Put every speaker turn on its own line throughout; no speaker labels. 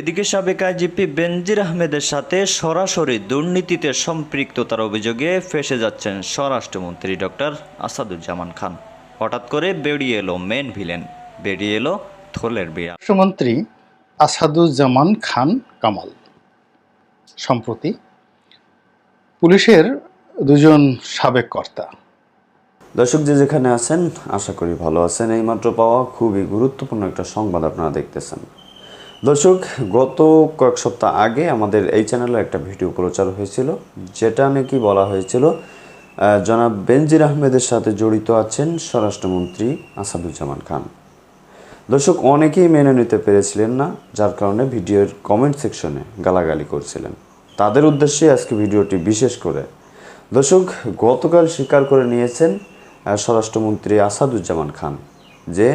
এদিকে সাবেক আইজিপি বেনজির আহমেদের সাথে সরাসরি দুর্নীতিতে সম্পৃক্ততার অভিযোগে ফেসে যাচ্ছেন স্বরাষ্ট্রমন্ত্রী ডক্টর আসাদুজ্জামান খান। হঠাৎ করে বেরিয়ে এলো মেন ভিলেন বেরিয়ে এলো থলের বিড়া
রাষ্ট্রমন্ত্রী আসাদুজ্জামান খান কামাল। সম্প্রতি পুলিশের দুজন সাবেক কর্তা।
দর্শক যে যেখানে আছেন আশা করি ভালো আছেন। এইমাত্র পাওয়া খুবই গুরুত্বপূর্ণ একটা সংবাদ আপনারা দেখতেছেন। দর্শক, গত কয়েক সপ্তাহ আগে আমাদের এই চ্যানেলে একটা ভিডিও প্রচার হয়েছিল, যেটা নাকি বলা হয়েছিল জনাব বেনজির আহমেদের সাথে জড়িত আছেন স্বরাষ্ট্রমন্ত্রী আসাদুজ্জামান খান। দর্শক, অনেকেই মেনে নিতে পেরেছিলেন না, যার কারণে ভিডিওর কমেন্ট সেকশনে গালাগালি করছিলেন। তাদের উদ্দেশ্যে আজকে ভিডিওটি বিশেষ করে। দর্শক, গতকাল স্বীকার করে নিয়েছেন স্বরাষ্ট্রমন্ত্রী আসাদুজ্জামান খান যে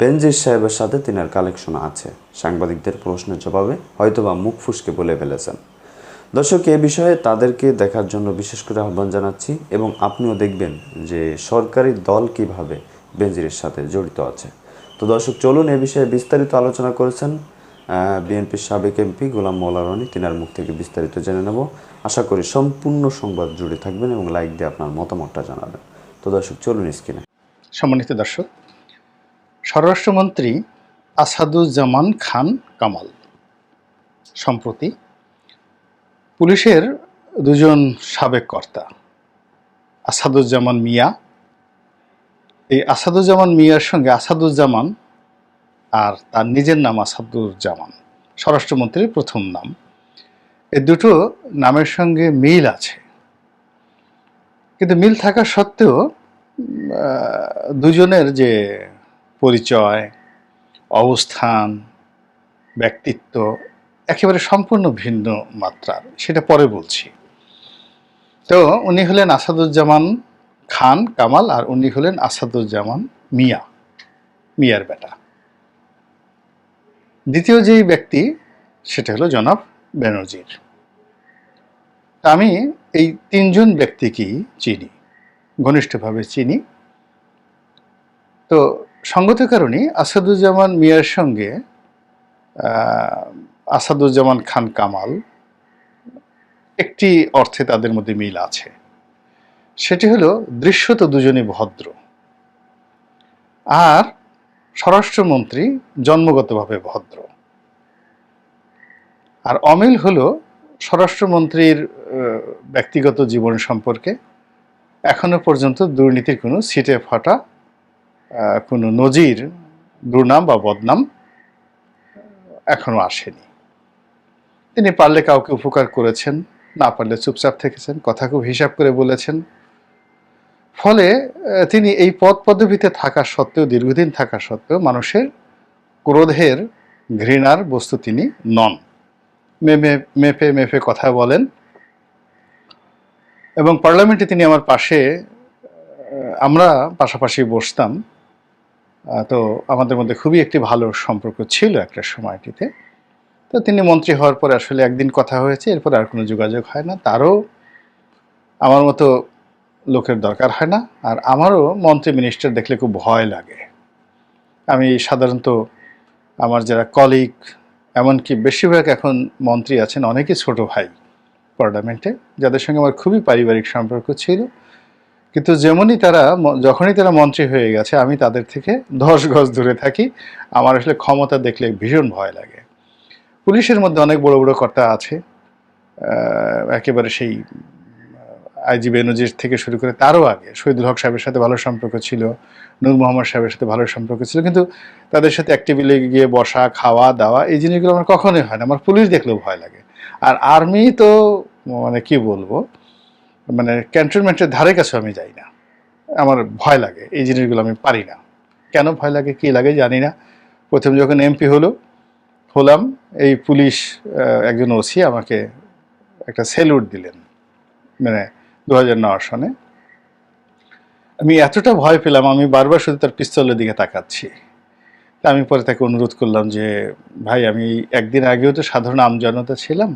বেনজির সাহেবের সাথে তিনার কালেকশন আছে। সাংবাদিকদের প্রশ্নের জবাবে হয়তোবা মুখ ফুসকে বলে ফেলেছেন। দর্শক, এ বিষয়ে তাদেরকে দেখার জন্য বিশেষ করে আহ্বান জানাচ্ছি এবং আপনিও দেখবেন যে সরকারি দল কীভাবে বেনজিরের সাথে জড়িত আছে। তো দর্শক, চলুন এ বিষয়ে বিস্তারিত আলোচনা করেছেন বিএনপির সাবেক এমপি গোলাম মৌলা রনি। তিনার মুখ থেকে বিস্তারিত জেনে নেব। আশা করি সম্পূর্ণ সংবাদ জুড়ে থাকবেন এবং লাইক দিয়ে আপনার মতামতটা জানাবেন। তো দর্শক, চলুন স্ক্রিনে।
সম্মানিত দর্শক স্বরাষ্ট্রমন্ত্রী আসাদুজ্জামান খান কামাল। সম্প্রতি পুলিশের দুজন সাবেক কর্তা, আসাদুজ্জামান মিয়া। এই আসাদুজ্জামান মিয়ার সঙ্গে আসাদুজ্জামান আর তার নিজের নাম আসাদুজ্জামান, স্বরাষ্ট্রমন্ত্রীর প্রথম নাম। এ দুটো নামের সঙ্গে মিল আছে। কিন্তু মিল থাকা সত্ত্বেও দুজনের যে পরিচয়, অবস্থান, ব্যক্তিত্ব একেবারে সম্পূর্ণ ভিন্ন মাত্রার, সেটা পরে বলছি। তো উনি হলেন আসাদুজ্জামান খান কামাল আর উনি হলেন আসাদুজ্জামান মিয়া, মিয়ার বেটা। দ্বিতীয় যেই ব্যক্তি, সেটা হলো জনাব ব্যানার্জির আমি এই তিনজন ব্যক্তিকেই চিনি, ঘনিষ্ঠভাবে চিনি। তো সঙ্গত কারণে আসাদুজ্জামান মিয়ার সঙ্গে আসাদুজ্জামান খান কামাল, একটি অর্থে তাদের মধ্যে মিল আছে। সেটি হলো দৃশ্যত দুজনই ভদ্র। আর স্বরাষ্ট্রমন্ত্রী জন্মগতভাবে ভদ্র। আর অমিল হলো স্বরাষ্ট্রমন্ত্রীর ব্যক্তিগত জীবন সম্পর্কে এখনও পর্যন্ত দুর্নীতির কোনো সিটে ফাটা কোনো নজির, দুর্নাম বা বদনাম এখনও আসেনি। তিনি পারলে কাউকে উপকার করেছেন, না পারলে চুপচাপ থেকেছেন, কথা খুব হিসাব করে বলেছেন। ফলে তিনি এই পদ পদবিতে থাকা সত্ত্বেও, দীর্ঘদিন থাকা সত্ত্বেও মানুষের ক্রোধের, ঘৃণার বস্তু তিনি নন। মেপে মেপে মেপে কথা বলেন। এবং পার্লামেন্টে তিনি আমার পাশে আমরা পাশাপাশি বসতাম। তো আমাদের মধ্যে খুবই একটি ভালো সম্পর্ক ছিল একটা সময়টিতে। তো তিনি মন্ত্রী হওয়ার পরে আসলে একদিন কথা হয়েছে, এরপর আর কোনো যোগাযোগ হয় না। তারও আমার মতো লোকের দরকার হয় না, আর আমারও মন্ত্রী মিনিস্টার দেখলে খুব ভয় লাগে। আমি সাধারণত আমার যারা কলিগ এমনকি বেশিরভাগ এখন মন্ত্রী আছেন, অনেকেই ছোট ভাই পার্লামেন্টে, যাদের সঙ্গে আমার খুবই পারিবারিক সম্পর্ক ছিল। কিন্তু যেমনই তারা যখনই তারা মন্ত্রী হয়ে গেছে, আমি তাদের থেকে দশ গজ দূরে থাকি। আমার আসলে ক্ষমতা দেখলে ভীষণ ভয় লাগে। পুলিশের মধ্যে অনেক বড় বড় কর্তা আছে। একেবারে সেই আইজি বেনজির থেকে শুরু করে তারও আগে। শহীদুল হক সাহেবের সাথে ভালো সম্পর্ক ছিল, নূর মোহাম্মদ সাহেবের সাথে ভালো সম্পর্ক ছিল। কিন্তু তাদের সাথে এক টেবিলে গিয়ে বসা, খাওয়া, দাওয়া, এই জিনিসগুলো আমার কখনোই হয় না। আমার পুলিশ দেখলেও ভয় লাগে। আর আর্মি তো মানে কি বলব? মানে ক্যান্টনমেন্টের ধারে কাছে আমি যাই না। আমার ভয় লাগে, এই জিনিসগুলো আমি পারি না। কেন ভয় লাগে, কি লাগে জানি না। প্রথম যখন এমপি হলো, হলাম, এই পুলিশ একজন ওসি আমাকে একটা সেলুট দিলেন মানে দু হাজার নয় সনে। আমি এতটা ভয় পেলাম, আমি বারবার শুধু তার পিস্তলের দিকে তাকাচ্ছি। তা আমি পরে তাকে অনুরোধ করলাম যে, ভাই, আমি একদিন আগেও তো সাধারণ আমজনতা ছিলাম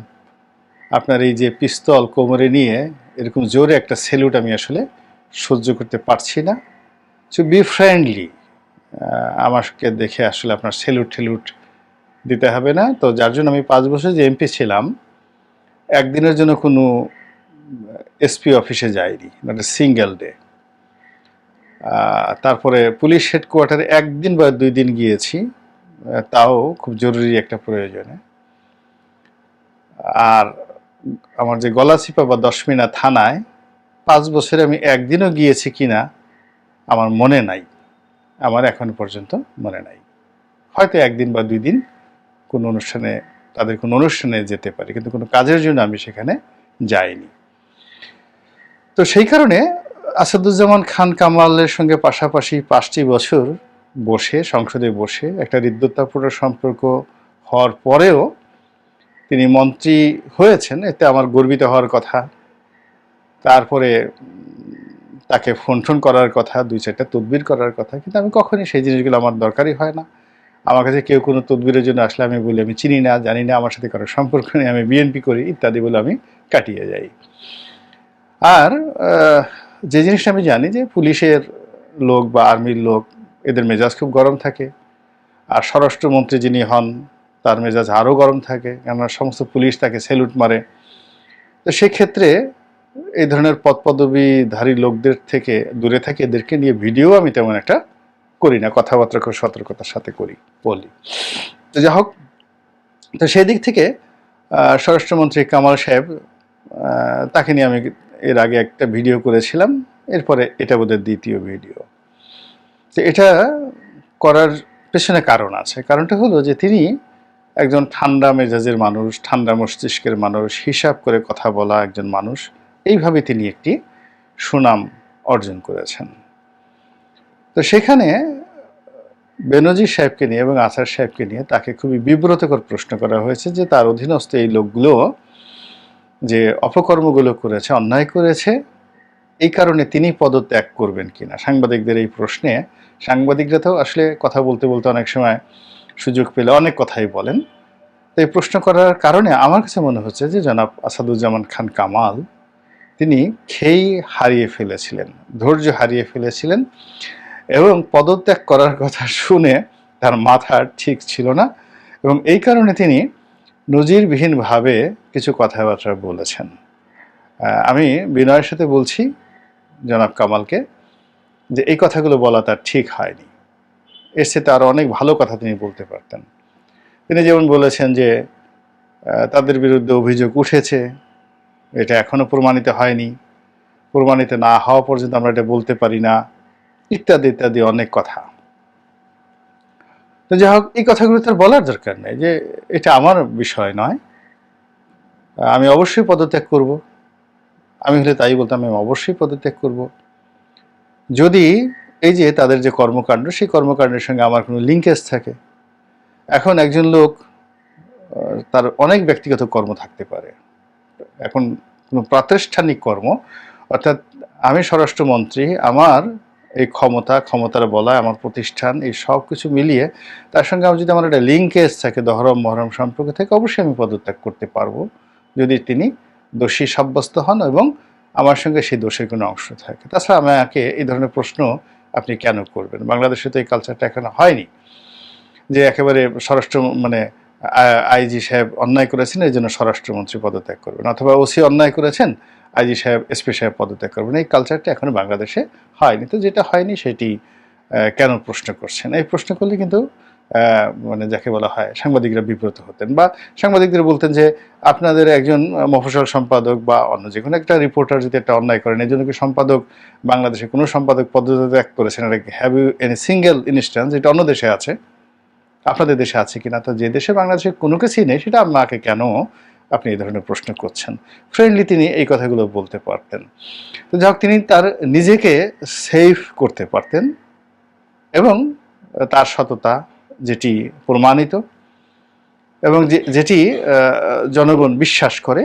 আপনার এই যে পিস্তল কোমরে নিয়ে এরকম জোরে একটা সেলুট আমি আসলে সহ্য করতে পারছি না। সো বি ফ্রেন্ডলি আমাকে দেখে আসলে আপনার সেলুট ঠেলুট দিতে হবে না। তো যার জন্য আমি পাঁচ বছর যে এমপি ছিলাম, একদিনের জন্য কোনো এসপি অফিসে যাইনি মানে সিঙ্গেল ডে তারপরে পুলিশ হেডকোয়ার্টারে একদিন বা দুই দিন গিয়েছি তাও খুব জরুরি একটা প্রয়োজনে। আর আমার যে গলাচিপা বা দশমিনা থানায় পাঁচ বছরে আমি একদিনও গিয়েছি কিনা আমার মনে নাই। আমার এখন পর্যন্ত মনে নাই। হয়তো একদিন বা দুই দিন কোনো অনুষ্ঠানে, তাদের কোনো অনুষ্ঠানে যেতে পারি, কিন্তু কোনো কাজের জন্য আমি সেখানে যাইনি। তো সেই কারণে আসাদুজ্জামান খান কামালের সঙ্গে পাশাপাশি পাঁচটি বছর বসে, সংসদে বসে একটা হৃদ্যতাপূর্ণ সম্পর্ক হওয়ার পরেও তিনি মন্ত্রী হয়েছেন, এতে আমার গর্বিত হওয়ার কথা। তারপরে তাকে ফোন টোন করার কথা, দুই চারটা তদবির করার কথা, কিন্তু আমি কখনই সেই জিনিসগুলো আমার দরকারই হয় না। আমার কাছে কেউ কোনো তদবিরের জন্য আসলে আমি বলি, আমি চিনি না, জানি না, আমার সাথে কারও সম্পর্ক নেই, আমি বিএনপি করি, ইত্যাদি বলে আমি কাটিয়ে যাই। আর যে জিনিসটা আমি জানি যে পুলিশের লোক বা আর্মির লোক, এদের মেজাজ খুব গরম থাকে। আর স্বরাষ্ট্রমন্ত্রী যিনি হন তার মেজাজ আরও গরম থাকে, কেননা সমস্ত পুলিশ তাকে স্যালুট মারে। তো সেক্ষেত্রে এই ধরনের পদপদবীধারী লোকদের থেকে দূরে থাকে, এদেরকে নিয়ে ভিডিও আমি তেমন একটা করি না, কথাবার্তা খুব সতর্কতার সাথে করি, বলি। তো যা হোক, তো সেই দিক থেকে স্বরাষ্ট্রমন্ত্রী কামাল সাহেব তাকে নিয়ে আমি এর আগে একটা ভিডিও করেছিলাম, এরপরে এটা বোধহয় দ্বিতীয় ভিডিও তো এটা করার পেছনে কারণ আছে। কারণটা হলো যে তিনি একজন ঠান্ডা মেজাজের মানুষ, ঠান্ডা মস্তিষ্কের মানুষ, হিসাব করে কথা বলা একজন মানুষ, এইভাবে তিনি একটি সুনাম অর্জন করেছেন। তো সেখানে বেনজির সাহেবকে নিয়ে এবং আসার সাহেবকে নিয়ে তাকে খুবই বিব্রতকর প্রশ্ন করা হয়েছে যে তার অধীনস্থ এই লোকগুলো যে অপকর্মগুলো করেছে, অন্যায় করেছে, এই কারণে তিনি পদত্যাগ করবেন কিনা? সাংবাদিকদের এই প্রশ্নে, সাংবাদিকরা তো আসলে কথা বলতে বলতে অনেক সময় সুযোগ পেলে অনেক কথাই বলেন। তো এই প্রশ্ন করার কারণে আমার কাছে মনে হচ্ছে যে জনাব আসাদুজ্জামান খান কামাল, তিনি খেই হারিয়ে ফেলেছিলেন, ধৈর্য হারিয়ে ফেলেছিলেন এবং পদত্যাগ করার কথা শুনে তার মাথা ঠিক ছিল না এবং এই কারণে তিনি নজিরবিহীনভাবে কিছু কথাবার্তা বলেছেন। আমি বিনয়ের সাথে বলছি জনাব কামালকে যে এই কথাগুলো বলা তার ঠিক হয়নি। এর সাথে আরও অনেক ভালো কথা তিনি বলতে পারতেন। তিনি যেমন বলেছেন যে তাদের বিরুদ্ধে অভিযোগ উঠেছে, এটা এখনও প্রমাণিত হয়নি। প্রমাণিত না হওয়া পর্যন্ত আমরা এটা বলতে পারি না, ইত্যাদি ইত্যাদি অনেক কথা। তো যাই হোক, এই কথাগুলো তার বলার দরকার নেই যে, এটা আমার বিষয় নয়। আমি অবশ্যই পদত্যাগ করব। আমি হলে তাই বলতাম, আমি অবশ্যই পদত্যাগ করব। যদি এই যে তাদের যে কর্মকাণ্ড, সেই কর্মকাণ্ডের সঙ্গে আমার কোনো লিঙ্কেজ থাকে। এখন একজন লোক তার অনেক ব্যক্তিগত কর্ম থাকতে পারে। এখন কোনো প্রাতিষ্ঠানিক কর্ম, অর্থাৎ আমি স্বরাষ্ট্রমন্ত্রী, আমার এই ক্ষমতা, ক্ষমতার বলা আমার প্রতিষ্ঠান, এই সব কিছু মিলিয়ে তার সঙ্গে আমার যদি আমার একটা লিঙ্কেজ থাকে, দহরম, মহরম সম্পর্ক থাকে, অবশ্যই আমি পদত্যাগ করতে পারব। যদি তিনি দোষী সাব্যস্ত হন এবং আমার সঙ্গে সেই দোষের কোনো অংশ থাকে। তাছাড়া আমাকে এই ধরনের প্রশ্ন আপনি কেন করবেন? বাংলাদেশে তো এই কালচারটা এখনও হয়নি। যে একেবারে স্বরাষ্ট্র মানে আইজি সাহেব অন্যায় করেছেন, এই জন্য স্বরাষ্ট্রমন্ত্রী পদত্যাগ করবেন। অথবা ওসি অন্যায় করেছেন আইজি সাহেব এসপি সাহেব পদত্যাগ করবেন। এই কালচারটা এখনও বাংলাদেশে হয়নি। তো যেটা হয়নি, সেটি কেন প্রশ্ন করছেন? এই প্রশ্ন করলে কিন্তু মানে যাকে বলা হয় সাংবাদিকরা বিব্রত হতেন বা সাংবাদিকদের বলতেন যে আপনাদের একজন আহ, মফস্বল সম্পাদক বা অন্য যে কোনো একটা রিপোর্টার যদি একটা অন্যায় করেন এই জন্য কি সম্পাদক বাংলাদেশে কোনো সম্পাদক পদত্যাগ করেছেন? Have you any single instance এটা অন্য দেশে আছে? আপনাদের দেশে আছে কিনা? তো যে দেশে বাংলাদেশে কোনো কিছুই নেই সেটা আপনাকে কেন আপনি এই ধরনের প্রশ্ন করছেন? ফ্রেন্ডলি তিনি এই কথাগুলো বলতে পারতেন। তো যাই তিনি তার নিজেকে সেফ করতে পারতেন এবং তার সততা যেটি প্রমাণিত এবং যেটি জনগণ বিশ্বাস করে,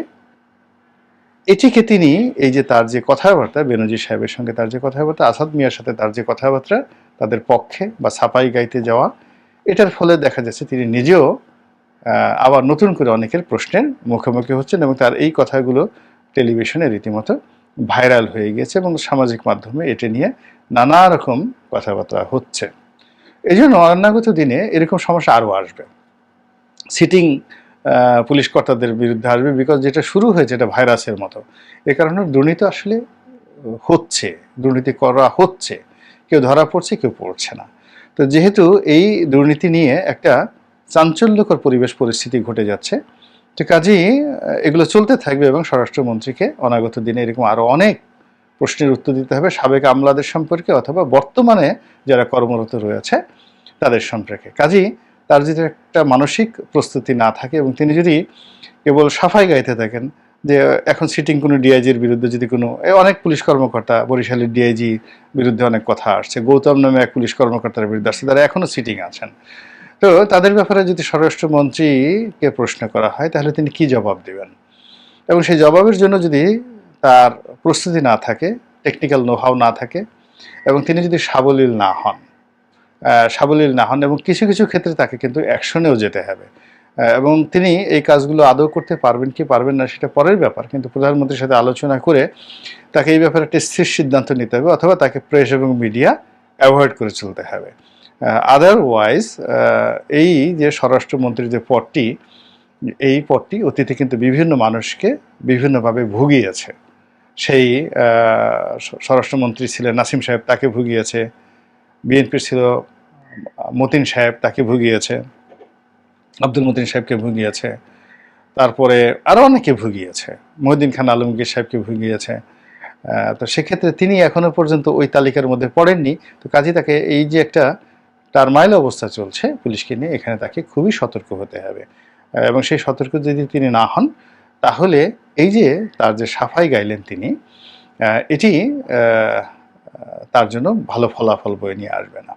এটিকে তিনি এই যে তার যে কথাবার্তা, বেনজির সাহেবের সঙ্গে তার যে কথাবার্তা, আসাদ মিয়ার সাথে তার যে কথাবার্তা, তাদের পক্ষে বা ছাপাই গাইতে যাওয়া, এটার ফলে দেখা যাচ্ছে তিনি নিজেও আবার নতুন করে অনেকের প্রশ্নের মুখোমুখি হচ্ছেন এবং তার এই কথাগুলো টেলিভিশনে রীতিমতো ভাইরাল হয়ে গেছে এবং সামাজিক মাধ্যমে এটা নিয়ে নানা রকম কথাবার্তা হচ্ছে। এই জন্য অনাগত দিনে এরকম সমস্যা আরও আসবে। সিটিং পুলিশ কর্তাদের বিরুদ্ধে আসবে বিকজ যেটা শুরু হয়েছে এটা ভাইরাসের মতো। এ কারণে দুর্নীতি আসলে হচ্ছে, দুর্নীতি করা হচ্ছে। কেউ ধরা পড়ছে, কেউ পড়ছে না। তো যেহেতু এই দুর্নীতি নিয়ে একটা চাঞ্চল্যকর পরিবেশ পরিস্থিতি ঘটে যাচ্ছে, তো কাজেই এগুলো চলতে থাকবে এবং স্বরাষ্ট্রমন্ত্রীকে অনাগত দিনে এরকম আরও অনেক প্রশ্নের উত্তর দিতে হবে সাবেক আমলাদের সম্পর্কে অথবা বর্তমানে যারা কর্মরত রয়েছে তাদের সম্পর্কে। কাজেই তার যদি একটা মানসিক প্রস্তুতি না থাকে এবং তিনি যদি কেবল সাফাই গাইতে থাকেন যে এখন সিটিং কোনো ডিআইজির বিরুদ্ধে যদি কোনো অনেক পুলিশ কর্মকর্তা, বরিশালের ডিআইজি বিরুদ্ধে অনেক কথা আসছে, গৌতম নামে এক পুলিশ কর্মকর্তার বিরুদ্ধে আসছে, তারা এখনও সিটিং আছেন। তো তাদের ব্যাপারে যদি স্বরাষ্ট্রমন্ত্রীকে প্রশ্ন করা হয় তাহলে তিনি কি জবাব দেবেন? এবং সেই জবাবের জন্য যদি তার প্রস্তুতি না থাকে টেকনিক্যাল নোহাও না থাকে এবং তিনি যদি সাবলীল না হন সাবলীল না হন এবং কিছু কিছু ক্ষেত্রে তাকে কিন্তু অ্যাকশনেও যেতে হবে। এবং তিনি এই কাজগুলো আদৌ করতে পারবেন কি পারবেন না সেটা পরের ব্যাপার, কিন্তু প্রধানমন্ত্রীর সাথে আলোচনা করে তাকে এই ব্যাপারে একটা স্থির সিদ্ধান্ত নিতে হবে অথবা তাকে প্রেস এবং মিডিয়া অ্যাভয়েড করে চলতে হবে। আদারওয়াইজ এই যে স্বরাষ্ট্রমন্ত্রীর যে পদটি, এই পদটি অতীতে কিন্তু বিভিন্ন মানুষকে বিভিন্নভাবে ভুগিয়েছে। সেই স্বরাষ্ট্রমন্ত্রী ছিলেন, নাসিম সাহেব তাকে ভুগিয়েছে। বিএনপির ছিল মতিন সাহেব তাকে ভুগিয়েছে, আব্দুল মতিন সাহেবকে ভুগিয়েছে। তারপরে আরও অনেকে ভুগিয়েছে, মহিউদ্দিন খান আলমগীর সাহেবকে ভুগিয়েছে। তো সেক্ষেত্রে তিনি এখনও পর্যন্ত ওই তালিকার মধ্যে পড়েননি। তো কাজে তাকে এই যে একটা টারমাইল অবস্থা চলছে পুলিশকে নিয়ে, এখানে তাকে খুবই সতর্ক হতে হবে। এবং সেই সতর্ক যদি তিনি না হন তাহলে এই যে তার যে সাফাই গাইলেন তিনি এটি তার জন্য ভালো ফলাফল বয়ে নিয়ে আসবে না।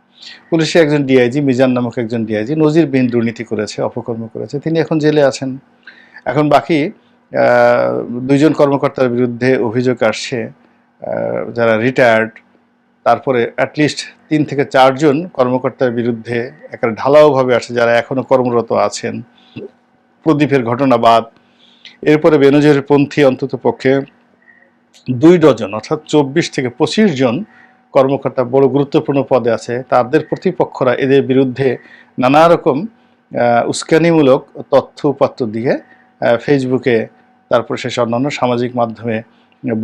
পুলিশে একজন ডিআইজি মিজান নামক একজন ডিআইজি নজির নজিরবিহীন দুর্নীতি করেছে, অপকর্ম করেছে। তিনি এখন জেলে আছেন। এখন বাকি দুইজন কর্মকর্তার বিরুদ্ধে অভিযোগ আসছে যারা রিটায়ার্ড তারপরে অ্যাটলিস্ট তিন থেকে চারজন কর্মকর্তার বিরুদ্ধে একটা ঢালাওভাবে আসছে, যারা এখনও কর্মরত আছেন। প্রদীপের ঘটনা বাদ এরপরে বেনজিরের পন্থী অন্তত পক্ষে দুই ডজন, অর্থাৎ চব্বিশ থেকে পঁচিশ জন কর্মকর্তা বড় গুরুত্বপূর্ণ পদে আছে। তাদের প্রতিপক্ষরা এদের বিরুদ্ধে নানা রকম উস্কানিমূলক তথ্য উপাত্ত দিয়ে ফেসবুকে তারপর শেষ অন্যান্য সামাজিক মাধ্যমে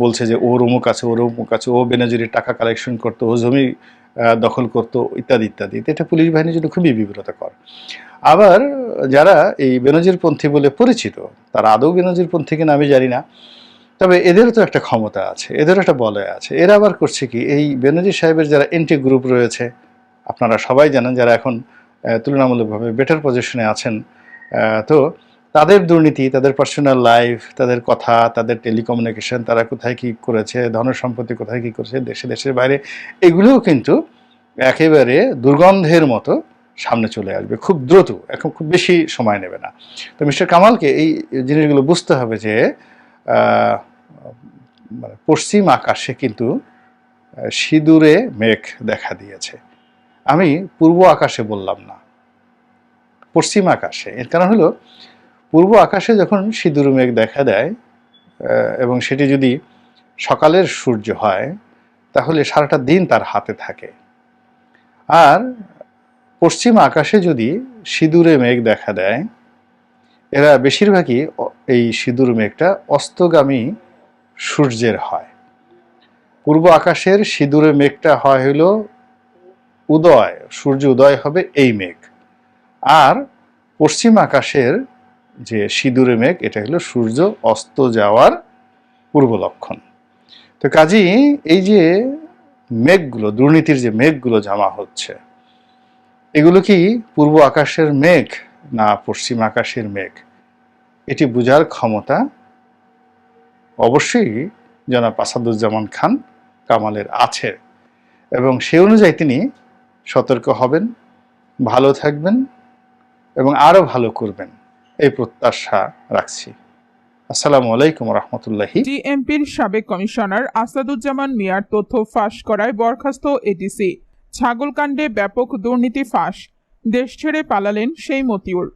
বলছে যে, ওর অমুক আছে, ওর অমুক আছে, ও বেনজিরের টাকা কালেকশন করতো, ও জমি দখল করতো, ইত্যাদি ইত্যাদি। এটা পুলিশ বাহিনীর জন্য খুবই বিব্রতকর। আবার যারা এই বেনজির পন্থী বলে পরিচিত, তারা আদৌ বেনজির পন্থী কিনা আমি জানি না। তবে এদেরও তো একটা ক্ষমতা আছে, এদেরও একটা বলয় আছে। এরা আবার করছে কি, এই বেনজির সাহেবের যারা এন্টি গ্রুপ রয়েছে, আপনারা সবাই জানেন যারা এখন তুলনামূলকভাবে বেটার পজিশনে আছেন তো তাদের দুর্নীতি, তাদের পার্সোনাল লাইফ তাদের কথা, তাদের টেলিকমিউনিকেশন তারা কোথায় কি করেছে, ধন সম্পত্তি কোথায় কি করেছে, দেশে, দেশের বাইরে, এগুলোও কিন্তু একেবারে দুর্গন্ধের মতো সামনে চলে আসবে। খুব দ্রুত, এখন খুব বেশি সময় নেবে না। তো মিস্টার কামালকে এই জিনিসগুলো বুঝতে হবে যে মানে পশ্চিম আকাশে কিন্তু সিঁদুরে মেঘ দেখা দিয়েছে। আমি পূর্ব আকাশে বললাম না। পশ্চিম আকাশে। এর কারণ হলো পূর্ব আকাশে যখন সিঁদুর মেঘ দেখা দেয় এবং সেটি যদি সকালের সূর্য হয়, তাহলে সারাটা দিন তার হাতে থাকে। আর পশ্চিম আকাশে যদি সিঁদুরে মেঘ দেখা দেয়, এরা বেশিরভাগই এই সিঁদুর মেঘটা অস্তগামী সূর্যের হয়। পূর্ব আকাশের সিঁদুরে মেঘটা হয় হলো উদয়, সূর্য উদয় হবে এই মেঘ। আর পশ্চিম আকাশের যে সিঁদুরে মেঘ, এটা হলো সূর্য অস্ত যাওয়ার পূর্ব লক্ষণ। তো কাজেই এই যে মেঘগুলো, দুর্নীতির যে মেঘগুলো জমা হচ্ছে, এগুলো কি পূর্ব আকাশের মেঘ না পশ্চিম আকাশের মেঘ? এটি বোঝার ক্ষমতা অবশ্যই জনাব আসাদুজ্জামান খান কামালের আছে এবং সে অনুযায়ী তিনি সতর্ক হবেন, ভালো থাকবেন এবং আরও ভালো করবেন। এই প্রত্যাশা রাখছি। আসসালামু আলাইকুম রহমতুল্লাহি।
ডিএমপির সাবেক কমিশনার আসাদুজ্জামান মিয়ার তথ্য ফাঁস করায় বরখাস্ত এটিসি ছাগলকাণ্ডে ব্যাপক দুর্নীতি ফাঁস। দেশ ছেড়ে পালালেন সেই মতিউর।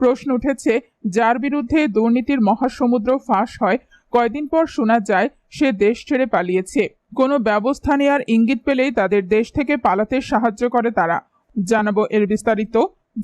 প্রশ্ন উঠেছে, যার বিরুদ্ধে দুর্নীতির মহাসমুদ্র ফাঁস হয়, কয়দিন পর শোনা যায়, সে দেশ ছেড়ে পালিয়েছে। কোনো ব্যবস্থা নেওয়ার ইঙ্গিত পেলেই তাদের দেশ থেকে পালাতে সাহায্য করে তারা। জানাব এর বিস্তারিত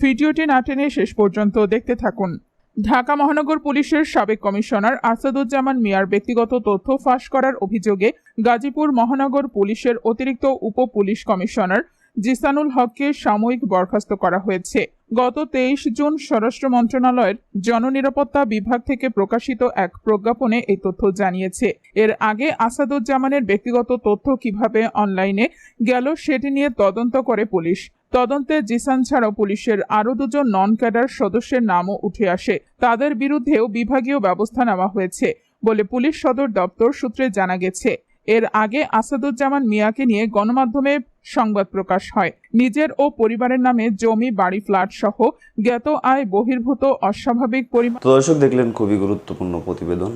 ভিডিওটি না টেনে শেষ পর্যন্ত দেখতে থাকুন। ঢাকা মহানগর পুলিশের সাবেক কমিশনার আসাদুজ্জামান মিয়ার ব্যক্তিগত তথ্য ফাঁস করার অভিযোগে গাজীপুর মহানগর পুলিশের অতিরিক্ত উপ পুলিশ কমিশনার জিসানুল হককে সাময়িক বরখাস্ত করা হয়েছে। গত তেইশ জুন স্বরাষ্ট্র মন্ত্রণালয়ের জননিরাপত্তা বিভাগ থেকে প্রকাশিত এক প্রজ্ঞাপনে এই তথ্য জানিয়েছে। এর আগে আসাদুজ্জামানের ব্যক্তিগত তথ্য কীভাবে অনলাইনে গেল সেটি নিয়ে তদন্ত করে পুলিশ। তদন্তে জিসান ছাড়াও পুলিশের আরও দুজন নন ক্যাডার সদস্যের নামও উঠে আসে। তাদের বিরুদ্ধেও বিভাগীয় ব্যবস্থা নেওয়া হয়েছে বলে পুলিশ সদর দপ্তর সূত্রে জানা গেছে। এর আগে আসাদুজ্জামান মিয়াকে নিয়ে গণমাধ্যমে সংবাদ প্রকাশ হয়। নিজের ও পরিবারের নামে জমি, বাড়ি, ফ্ল্যাট সহ জ্ঞাত আয় বহির্ভূত অস্বাভাবিক পরিমাণ
দর্শক, দেখলেন খুবই গুরুত্বপূর্ণ প্রতিবেদন।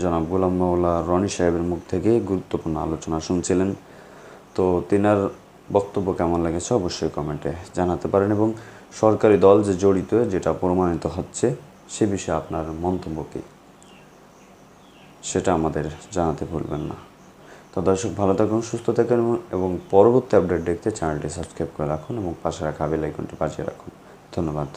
জনাব গোলাম মাওলা রনি সাহেবের মুখ থেকে গুরুত্বপূর্ণ আলোচনা শুনছিলেন। তো তিনার বক্তব্য কেমন লেগেছে অবশ্যই কমেন্টে জানাতে পারেন এবং সরকারি দল যে জড়িত, যেটা প্রমাণিত হচ্ছে, সে বিষয়ে আপনার মন্তব্য কী? সেটা আমাদের জানাতে ভুলবেন না। তো দর্শক, ভালো থাকুন, সুস্থ থাকুন এবং পরবর্তী আপডেট দেখতে চ্যানেলটি সাবস্ক্রাইব করে রাখুন এবং পাশে রাখা বেল আইকনটি বাজিয়ে রাখুন। ধন্যবাদ।